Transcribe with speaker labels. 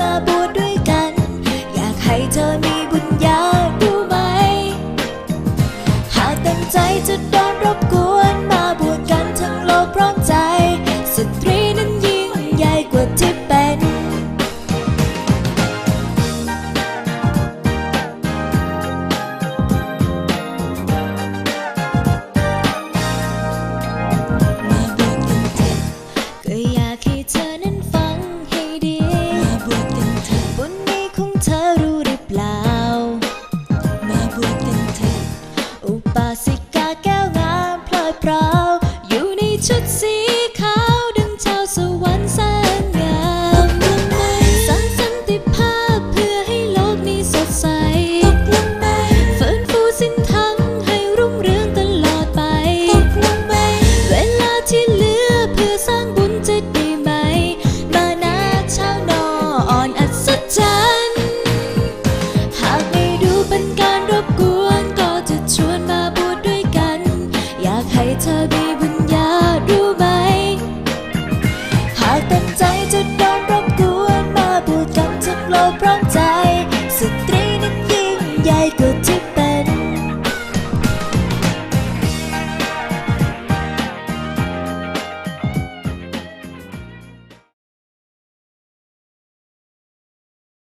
Speaker 1: อยากให้เธอมีบุญญารู้ไหม หากตั้งใจจะได้